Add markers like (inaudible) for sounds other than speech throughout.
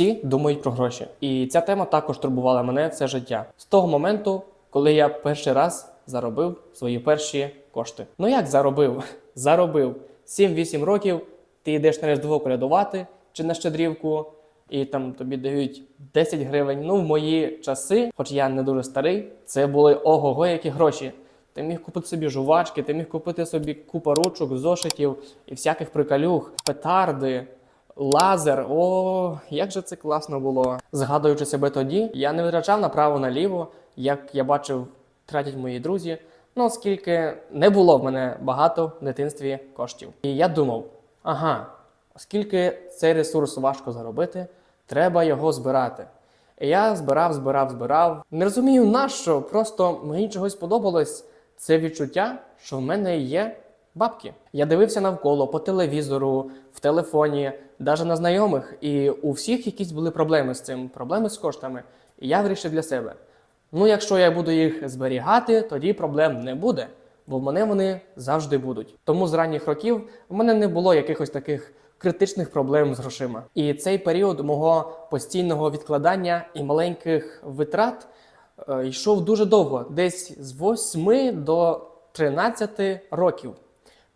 Всі думають про гроші, і ця тема також турбувала мене все життя з того моменту, коли я перший раз заробив свої перші кошти. Ну як заробив? (laughs) Заробив 7-8 років. Ти йдеш на Різдво колядувати чи на щедрівку, і там тобі дають 10 гривень. Ну, в мої часи, хоч я не дуже старий, це були ого-го, які гроші. Ти міг купити собі жувачки, ти міг купити собі купа ручок, зошитів і всяких приколюх, петарди, лазер. О, як же це класно було. Згадуючи себе тоді, я не витрачав направо-наліво, як я бачив, тратять мої друзі. Ну, оскільки не було в мене багато в дитинстві коштів. І я думав: ага, оскільки цей ресурс важко заробити, треба його збирати. І я збирав, збирав, збирав. Не розумію на що, просто мені чогось подобалось це відчуття, що в мене є бабки. Я дивився навколо по телевізору, в телефоні, навіть на знайомих, і у всіх якісь були проблеми з цим, проблеми з коштами. І я вирішив для себе. Ну, якщо я буду їх зберігати, тоді проблем не буде, бо в мене вони завжди будуть. Тому з ранніх років в мене не було якихось таких критичних проблем з грошима. І цей період мого постійного відкладання і маленьких витрат е, йшов дуже довго, десь з 8 до 13 років.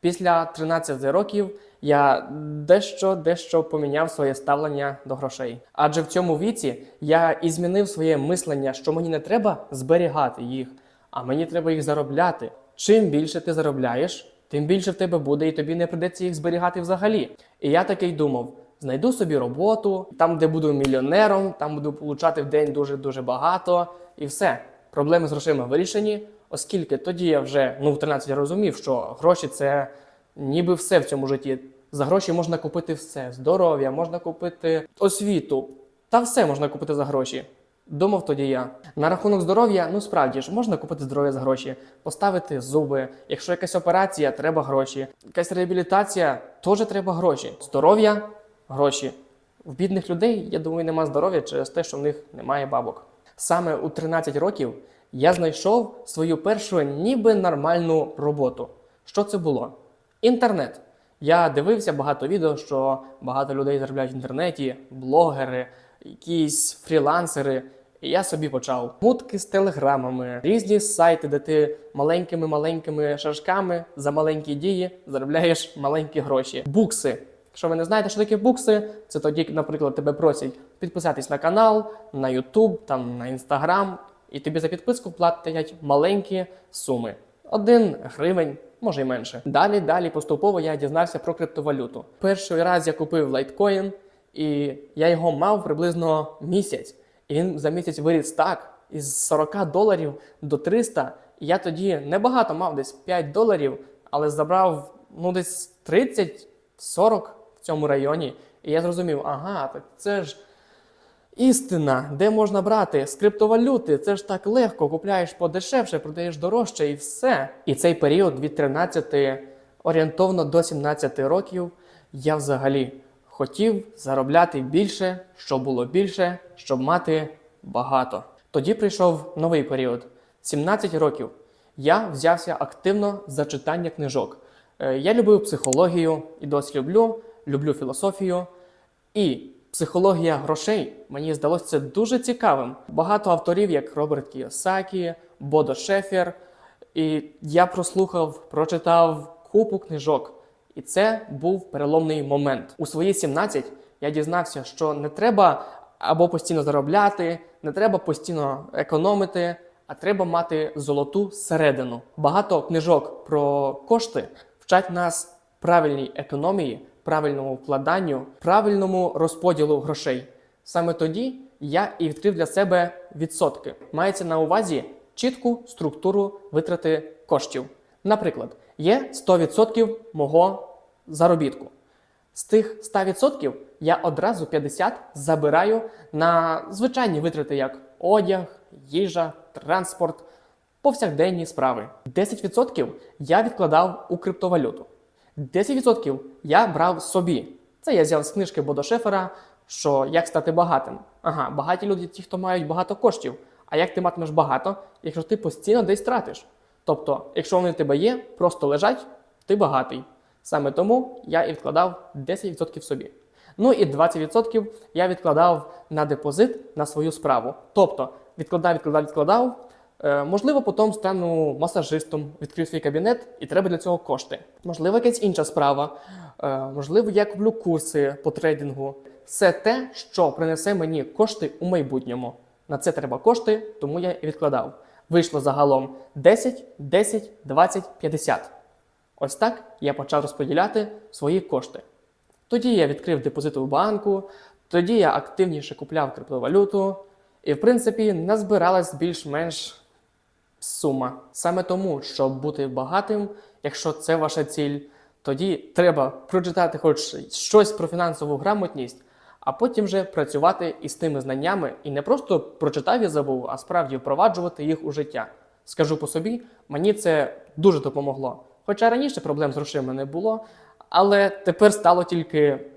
Після 13 років я дещо дещо поміняв своє ставлення до грошей. Адже в цьому віці я і змінив своє мислення, що мені не треба зберігати їх, а мені треба їх заробляти. Чим більше ти заробляєш, тим більше в тебе буде, і тобі не придеться їх зберігати взагалі. І я такий думав: знайду собі роботу, там, де буду мільйонером, там буду получати в день дуже дуже багато, і все. Проблеми з грошима вирішені, оскільки тоді я вже ну в 13 розумів, що гроші це ніби все в цьому житті. За гроші можна купити все: здоров'я, можна купити освіту, та все можна купити за гроші. Думав тоді я. На рахунок здоров'я, ну справді ж, можна купити здоров'я за гроші, поставити зуби. Якщо якась операція, треба гроші. Якась реабілітація, теж треба гроші. Здоров'я, гроші. В бідних людей, я думаю, нема здоров'я через те, що в них немає бабок. Саме у 13 років я знайшов свою першу ніби нормальну роботу. Що це було? Інтернет. Я дивився багато відео, що багато людей заробляють в інтернеті, блогери, якісь фрілансери. І я собі почав мутки з телеграмами, різні сайти, де ти маленькими-маленькими шажками за маленькі дії заробляєш маленькі гроші. Букси. Якщо ви не знаєте, що таке букси, це тоді, наприклад, тебе просять підписатись на канал, на YouTube, там на Instagram, і тобі за підписку платять маленькі суми. Один гривень, може й менше. Далі, далі поступово я дізнався про криптовалюту. Перший раз я купив лайткоін, і я його мав приблизно місяць. І він за місяць виріс так, із 40 доларів до 300. І я тоді небагато мав десь 5 доларів, але забрав ну десь 30-40 в цьому районі. І я зрозумів, ага, так це ж істина, де можна брати з криптовалюти. Це ж так легко, купляєш подешевше, продаєш дорожче і все. І цей період від 13 орієнтовно до 17 років я взагалі хотів заробляти більше, щоб було більше, щоб мати багато. Тоді прийшов новий період 17 років. Я взявся активно за читання книжок. Е, Я любив психологію і досі люблю, люблю філософію. І психологія грошей мені здалося дуже цікавим. Багато авторів, як Роберт Кіосакі, Бодо Шефер. І я прослухав, прочитав купу книжок. І це був переломний момент. У свої 17 я дізнався, що не треба або постійно заробляти, не треба постійно економити, а треба мати золоту середину. Багато книжок про кошти вчать нас правильній економії, правильному вкладанню, правильному розподілу грошей. Саме тоді я і відкрив для себе відсотки. Мається на увазі чітку структуру витрати коштів. Наприклад, є 100% мого заробітку. З тих 100% я одразу 50 забираю на звичайні витрати, як одяг, їжа, транспорт, повсякденні справи. 10% я відкладав у криптовалюту. 10% я брав собі. Це я взяв з книжки Бодо Шефера, що як стати багатим. Ага, багаті люди ті, хто мають багато коштів. А як ти матимеш багато, якщо ти постійно десь тратиш? Тобто, якщо вони в тебе є, просто лежать, ти багатий. Саме тому я і вкладав 10% собі. Ну і 20% я відкладав на депозит на свою справу. Тобто відкладав, відкладав, відкладав. Е, можливо, потім стану масажистом, відкрию свій кабінет, і треба для цього кошти. Можливо, якась інша справа. Е, можливо, я куплю курси по трейдингу. Все те, що принесе мені кошти у майбутньому. На це треба кошти, тому я і відкладав. Вийшло загалом 10, 10, 20, 50. Ось так я почав розподіляти свої кошти. Тоді я відкрив депозит у банку, тоді я активніше купляв криптовалюту, і в принципі назбиралась більш-менш сума. Саме тому, щоб бути багатим, якщо це ваша ціль, тоді треба прочитати хоч щось про фінансову грамотність, а потім вже працювати із тими знаннями і не просто прочитав і забув, а справді впроваджувати їх у життя. Скажу по собі, мені це дуже допомогло. Хоча раніше проблем з грошима не було, але тепер стало тільки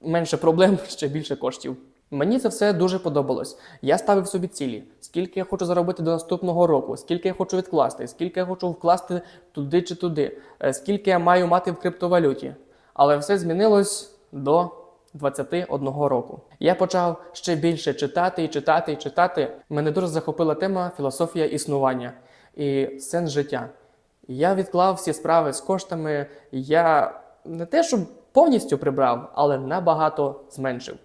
менше проблем, (laughs) ще більше коштів. Мені це все дуже подобалось. Я ставив собі цілі, скільки я хочу заробити до наступного року, скільки я хочу відкласти, скільки я хочу вкласти туди чи туди, е, скільки я маю мати в криптовалюті. Але все змінилось до 21 року. Я почав ще більше читати і читати і читати. Мене дуже захопила тема філософія існування і сенс життя. Я відклав всі справи з коштами. Я не те, щоб повністю прибрав, але набагато зменшив.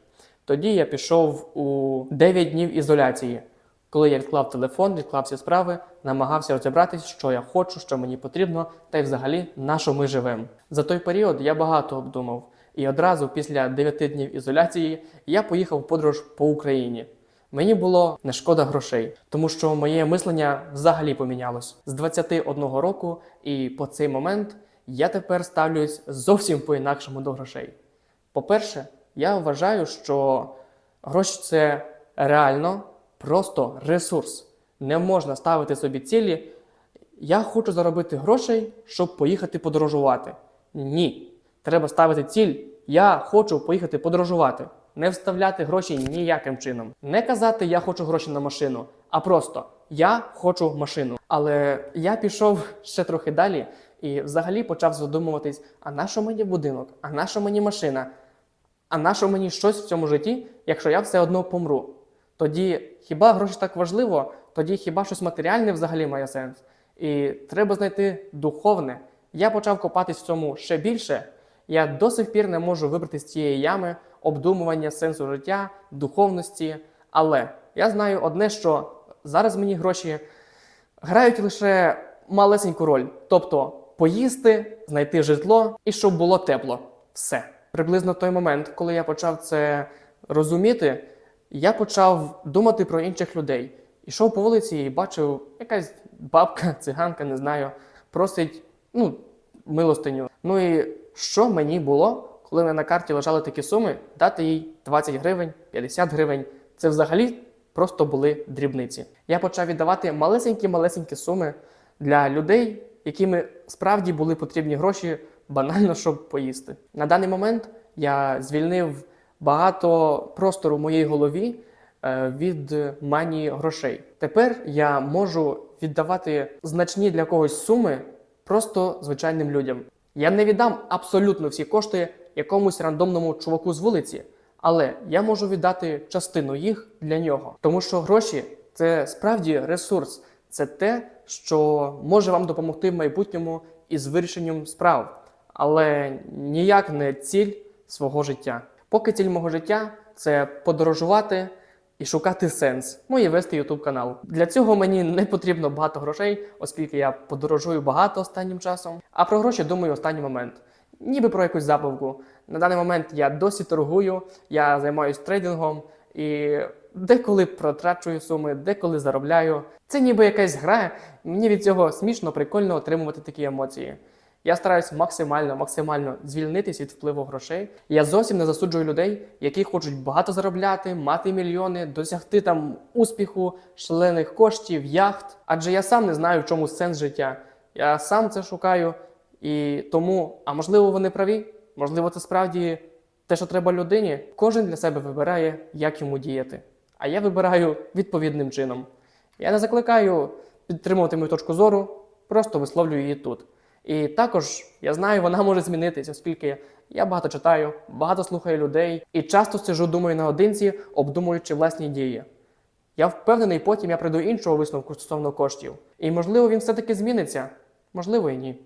Тоді я пішов у 9 днів ізоляції, коли я відклав телефон, відклав всі справи, намагався розібратись, що я хочу, що мені потрібно, та й взагалі на що ми живемо. За той період я багато обдумав, і одразу після 9 днів ізоляції я поїхав в подорож по Україні. Мені було не шкода грошей, тому що моє мислення взагалі помінялось з 21 року, і по цей момент я тепер ставлюсь зовсім по-інакшому до грошей. По-перше, я вважаю, що гроші це реально просто ресурс. Не можна ставити собі цілі. Я хочу заробити грошей, щоб поїхати подорожувати. Ні. Треба ставити ціль. Я хочу поїхати подорожувати. Не вставляти гроші ніяким чином. Не казати я хочу гроші на машину, а просто я хочу машину. Але я пішов ще трохи далі і взагалі почав задумуватись: а на що мені будинок? А на що мені машина? А на що мені щось в цьому житті, якщо я все одно помру? Тоді хіба гроші так важливо? Тоді хіба щось матеріальне взагалі має сенс? І треба знайти духовне. Я почав копатись в цьому ще більше. Я до сих пір не можу вибрати з цієї ями обдумування сенсу життя, духовності. Але я знаю одне, що зараз мені гроші грають лише малесеньку роль. Тобто поїсти, знайти житло і щоб було тепло. Все. Приблизно той момент, коли я почав це розуміти, я почав думати про інших людей. Ішов по вулиці і бачив якась бабка, (laughs) циганка, не знаю, просить ну, милостиню. Ну і що мені було, коли на карті лежали такі суми, дати їй 20 гривень, 50 гривень. Це взагалі просто були дрібниці. Я почав віддавати малесенькі-малесенькі суми для людей, якими справді були потрібні гроші банально, щоб поїсти. На даний момент я звільнив багато простору в моїй голові е, від манії грошей. Тепер я можу віддавати значні для когось суми просто звичайним людям. Я не віддам абсолютно всі кошти якомусь рандомному чуваку з вулиці, але я можу віддати частину їх для нього. Тому що гроші це справді ресурс, це те, що може вам допомогти в майбутньому із вирішенням справ, але ніяк не ціль свого життя. Поки ціль мого життя це подорожувати і шукати сенс, ну і вести YouTube канал. Для цього мені не потрібно багато грошей, оскільки я подорожую багато останнім часом. А про гроші думаю останній момент. Ніби про якусь забавку. На даний момент я досі торгую, я займаюся трейдингом і деколи протрачую суми, деколи заробляю. Це ніби якась гра. Мені від цього смішно, прикольно отримувати такі емоції. Я стараюсь максимально, максимально звільнитись від впливу грошей. Я зовсім не засуджую людей, які хочуть багато заробляти, мати мільйони, досягти там успіху, шалених коштів, яхт. Адже я сам не знаю, в чому сенс життя. Я сам це шукаю. І тому, а можливо, вони праві, можливо, це справді те, що треба людині. Кожен для себе вибирає, як йому діяти. А я вибираю відповідним чином. Я не закликаю підтримувати мою точку зору, просто висловлюю її тут. І також я знаю, вона може змінитись, оскільки Я багато читаю, багато слухаю людей і часто сижу, думаю наодинці, обдумуючи власні дії. Я впевнений, потім я прийду іншого висновку стосовно коштів. І можливо він все-таки зміниться, можливо і ні.